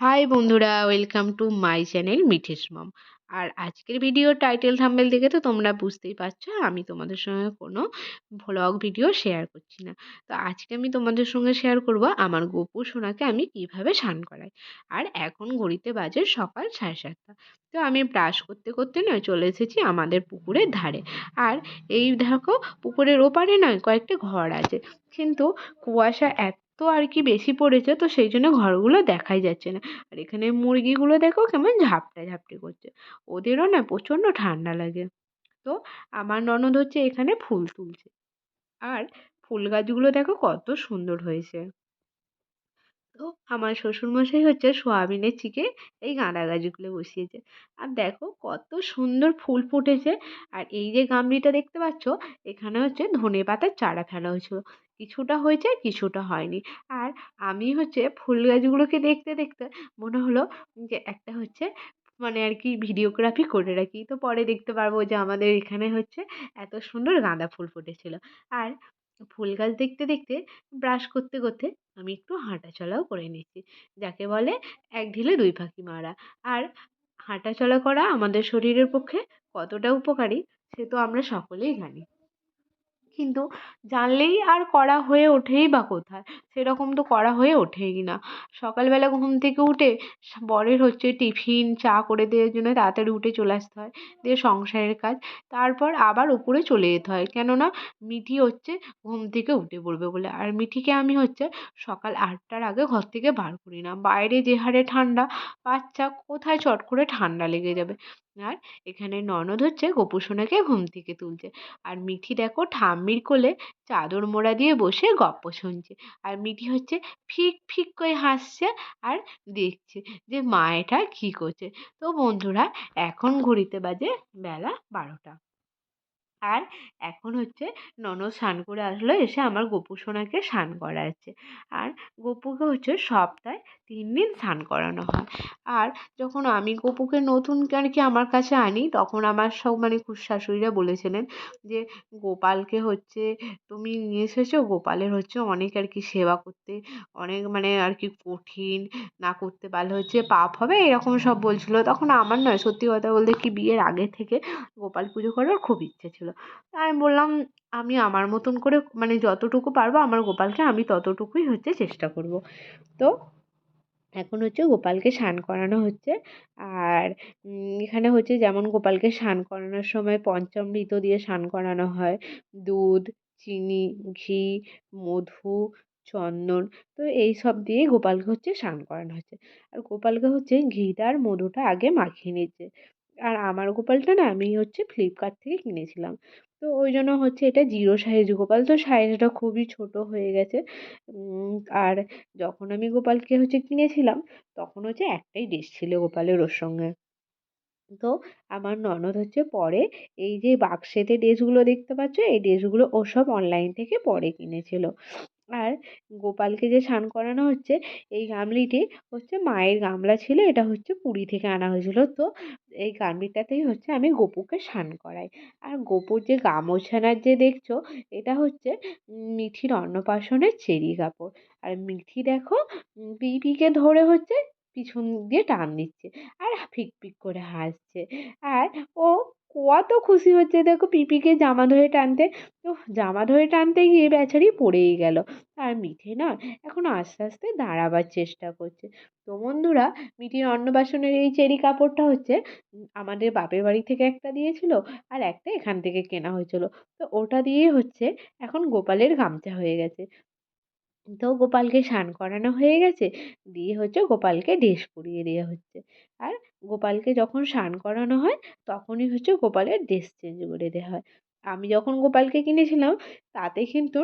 High বন্ধুরা, welcome to my channel মিঠেস mom. আর আজকের ভিডিও টাইটেল থাম্বেল দেখে তো তোমরা বুঝতেই পারছ, আমি তোমাদের সঙ্গে কোনো ভ্লগ ভিডিও শেয়ার করছি না। তো আজকে আমি তোমাদের সঙ্গে শেয়ার করব আমার গোপু সোনাকে আমি কীভাবে স্নান করাই। আর এখন ঘড়িতে বাজে সকাল সাড়ে সাতটা। তো আমি ব্রাশ করতে করতে নয় চলে এসেছি আমাদের পুকুরের ধারে। আর এই দেখো, পুকুরের ওপারে নয় কয়েকটা ঘর আছে। কিন্তু কুয়াশা এত তো আর কি বেশি পড়েছে, তো সেই জন্য ঘরগুলো দেখাই যাচ্ছে না। আর এখানে মুরগিগুলো দেখো কেমন ঝাপটা ঝাপটি করছে। ওদেরও না প্রচণ্ড ঠান্ডা লাগে। তো আমার ননদ হচ্ছে এখানে ফুল তুলছে। আর ফুল গাছগুলো দেখো কত সুন্দর হয়েছে। তো আমার শ্বশুরমশাই হচ্ছে সোয়াবিনের চিকে এই গাঁদা গাছগুলো বসিয়েছে। আর দেখো কত সুন্দর ফুল ফুটেছে। আর এই যে গামলিটা দেখতে পাচ্ছ, এখানে হচ্ছে ধনে পাতার চারা ফেলা হয়েছিল। কিছুটা হয়েছে, কিছুটা হয়নি। আর আমি হচ্ছে ফুল গাছগুলোকে দেখতে দেখতে মনে হলো যে একটা হচ্ছে মানে আর কি ভিডিওগ্রাফি করে রাখি। তো পরে দেখতে পারব যে আমাদের এখানে হচ্ছে এত সুন্দর গাঁদা ফুল ফুটেছিল। আর ফুল গাছ দেখতে দেখতে ব্রাশ করতে করতে আমি একটু হাঁটা চলাও করে নিচ্ছি। যাকে বলে এক ঢিলে দুই পাখি মারা। আর হাঁটা চলা করা আমাদের শরীরের পক্ষে কতটা উপকারী, সে তো আমরা সকলেই জানি। কিন্তু জানলেই আর করা হয়ে ওঠেই বা কোথায়? সেরকম তো করা হয়ে ওঠেই না। সকালবেলা ঘুম থেকে উঠে বরের হচ্ছে টিফিন, চা করে দেওয়ার জন্য তাড়াতাড়ি উঠে চলে আসতে হয়, দিয়ে সংসারের কাজ। তারপর আবার উপরে চলে যেতে হয়। কেননা মিঠি হচ্ছে ঘুম থেকে উঠে পড়বে বলে। আর মিঠিকে আমি হচ্ছে সকাল আটটার আগে ঘর থেকে বার করি না। বাইরে যে হারে ঠান্ডা, বাচ্চা কোথায় চট করে ঠান্ডা লেগে যাবে? আর এখানে ননদ হচ্ছে গোপু সোনাকে ঘুম থেকে তুলছে। আর মিঠি দেখো ঠাম্মির কোলে চাদর মোড়া দিয়ে বসে গপ্প শুনছে। আর মিঠি হচ্ছে ফিক ফিক করে হাসছে আর দেখছে যে মা এটা কী করছে। তো বন্ধুরা, এখন ঘড়িতে বাজে বেলা বারোটা। আর এখন হচ্ছে ননদ স্নান করে আসলো, এসে আমার গোপু সোনাকে স্নান করাচ্ছে। আর গোপুকে হচ্ছে সপ্তাহে তিন দিন স্নান করানো হয়। আর যখন আমি গোপুকে নতুন আর কি আমার কাছে আনি, তখন আমার সব মানে শাশুড়িরা বলেছিলেন যে, গোপালকে হচ্ছে তুমি নিয়ে এসেছ, গোপালের হচ্ছে অনেক আর কি সেবা করতে, অনেক মানে আর কি কঠিন, না করতে পারলে হচ্ছে পাপ হবে, এরকম সব বলছিলো। তখন আমার নয়, সত্যি কথা বলতে কি বিয়ের আগে থেকে গোপাল পুজো করার খুব ইচ্ছে ছিল। আমি বললাম, আমি আমার মতন করে মানে যতটুকু পারব আমার গোপালকে আমি ততটুকুই হচ্ছে চেষ্টা করব। তো এখন হচ্ছে গোপালকে স্নান করানো হচ্ছে। আর এখানে হচ্ছে যেমন গোপালকে স্নান করানোর সময় পঞ্চামৃত দিয়ে স্নান করানো হয়। দুধ, চিনি, ঘি, মধু, চন্দন, তো এই সব দিয়ে গোপালকে হচ্ছে স্নান করানো হচ্ছে। আর গোপালকে হচ্ছে ঘিটা আর মধুটা আগে মাখিয়ে নিচ্ছে। আর আমার গোপালটা না আমি হচ্ছে ফ্লিপকার্ট থেকে কিনেছিলাম। তো ওই জন্য হচ্ছে এটা জিরো সাইজ গোপাল। তো সাইজটা খুবই ছোটো হয়ে গেছে। আর যখন আমি গোপালকে হচ্ছে কিনেছিলাম, তখন হচ্ছে একটাই ড্রেস ছিল গোপালের ওর সঙ্গে। তো আমার ননদ হচ্ছে পরে এই যে বাক্সেতে ড্রেসগুলো দেখতে পাচ্ছ, এই ড্রেসগুলো ও সব অনলাইন থেকে পরে কিনেছিল। আর গোপালকে যে স্নান করানো হচ্ছে, এই গামলিটি হচ্ছে মায়ের গামলা ছিল, এটা হচ্ছে পুরী থেকে আনা হয়েছিল। তো এই গামলিটাতেই হচ্ছে আমি গোপুকে স্নান করাই। আর গোপুর যে গামছানার যে দেখছ, এটা হচ্ছে মিঠির অন্নপ্রাশনের চেরি কাপড়। আর মিঠি দেখো পিপিকে ধরে হচ্ছে পিছন দিয়ে টান দিচ্ছে, আর ফিক ফিক করে হাসছে। আর ও কত খুশি হচ্ছে দেখো পিপিকে জামা ধরে টানতে। তো জামা ধরে টানতে গিয়ে বেচারি পড়েই গেল। আর মিঠে না এখন আস্তে আস্তে দাঁড়াবার চেষ্টা করছে। তো বন্ধুরা, মিঠির অন্নপ্রাশনের এই চেরি কাপড়টা হচ্ছে আমাদের বাপের বাড়ি থেকে একটা দিয়েছিল আর একটা এখান থেকে কেনা হয়েছিল। তো ওটা দিয়েই হচ্ছে, এখন গোপালের গামছা হয়ে গেছে। তো গোপালকে স্নান করানো হয়ে গেছে, দিয়ে হচ্ছে গোপালকে ড্রেস পরিয়ে দেওয়া হচ্ছে। আর গোপালকে যখন স্নান করানো হয়, তখনই হচ্ছে গোপালের ড্রেস চেঞ্জ করে দেওয়া হয়। আমি যখন গোপালকে কিনেছিলাম, তাতে কিন্তু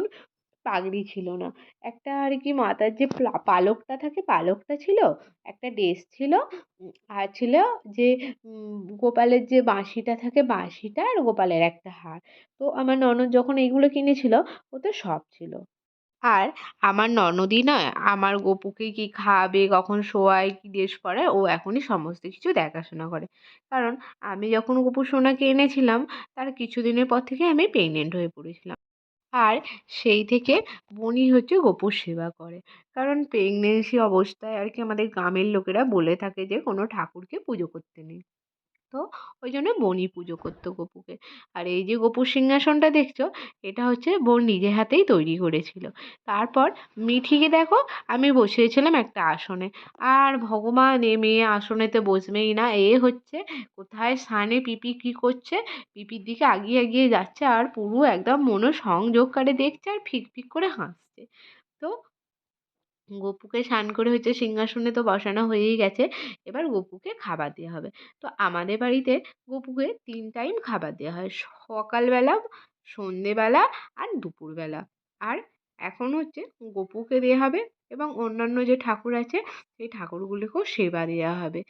পাগড়ি ছিল না। একটা আর কি মাথার যে পালকটা থাকে, পালকটা ছিল, একটা ড্রেস ছিল আর ছিল যে গোপালের যে বাঁশিটা থাকে, বাঁশিটা আর গোপালের একটা হার। তো আমার ননদ যখন এইগুলো কিনেছিল, ওতে সব ছিল। আর আমার ননদই নয় আমার গপুকে কী খাওয়াবে কখন শোয়ায়, কী ড্রেস পরায় ও এখনই সমস্ত কিছু দেখাশোনা করে। কারণ আমি যখন গপু সোনাকে এনেছিলাম, তার কিছু দিনের পর থেকে আমি প্রেগনেন্ট হয়ে পড়েছিলাম। আর সেই থেকে বনি হচ্ছে গোপুর সেবা করে। কারণ প্রেগনেন্সি অবস্থায় আর কি আমাদের গ্রামের লোকেরা বলে থাকে যে, কোনো ঠাকুরকে পুজো করতে নেই। তো ওই জন্য বনি পুজো করতো গপুকে। আর এই যে গপুর সিংহাসনটা দেখছ, এটা হচ্ছে বোন নিজে হাতেই তৈরি করেছিল। তারপর মিঠিকে দেখো, আমি বসিয়েছিলাম একটা আসনে। আর ভগবান, এ মেয়ে আসনেতে বসবেই না, এ হচ্ছে কোথায় স্নানে পিপি কী করছে, পিপির দিকে আগিয়ে এগিয়ে যাচ্ছে আর পুরো একদম মনোসংযোগ করে দেখছে আর ফিক ফিক করে হাসছে। তো গপুকে স্নান করে হচ্ছে সিংহাসনে তো বসানো হয়েই গেছে, এবার গপুকে খাবার দেওয়া হবে। তো আমাদের বাড়িতে গপুকে তিন টাইম খাবার দেওয়া হয়, সকালবেলা, সন্ধেবেলা আর দুপুরবেলা। আর এখন হচ্ছে গপুকে দেওয়া হবে এবং অন্যান্য যে ঠাকুর আছে, সেই ঠাকুরগুলিকেও সেবা দেওয়া হবে।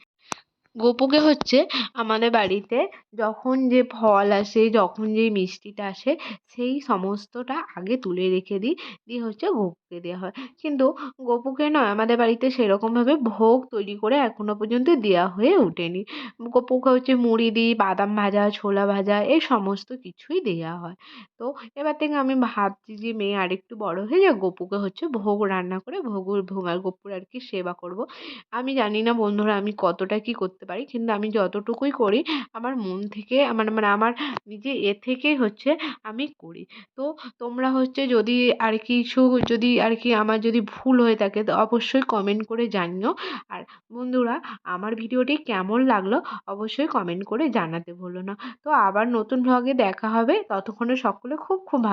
গপুকে হচ্ছে আমাদের বাড়িতে যখন যে ফল আসে, যখন যেই মিষ্টিটা আসে, সেই সমস্তটা আগে তুলে রেখে দিই, দিয়ে হচ্ছে গপুকে দেওয়া হয়। কিন্তু গপুকে নয়, আমাদের বাড়িতে সেরকমভাবে ভোগ তৈরি করে এখনও পর্যন্ত দেওয়া হয়ে ওঠেনি। গপুকে হচ্ছে মুড়ি দিই, বাদাম ভাজা, ছোলা ভাজা, এই সমস্ত কিছুই দেওয়া হয়। তো এবার থেকে আমি ভাবছি যে মেয়ে আরেকটু বড় হয়ে যাক, গপুকে হচ্ছে ভোগ রান্না করে ভোগ ভোগ, গপুর আর কি সেবা করব। আমি জানি না বন্ধুরা আমি কতটা কী করতে পারি। কিন্তু আমি যতটুকুই করি, আমার মন থেকে আমার মানে আমার নিজে এ থেকেই হচ্ছে আমি করি। তো তোমরা হচ্ছে যদি আর কিছু যদি আর কি আমার যদি ভুল হয়ে থাকে, তো অবশ্যই কমেন্ট করে জানিও। আর বন্ধুরা, আমার ভিডিওটি কেমন লাগল অবশ্যই কমেন্ট করে জানাতে ভুলো না। তো আবার নতুন ভ্লগে দেখা হবে। ততক্ষণে সকলে খুব খুব ভালো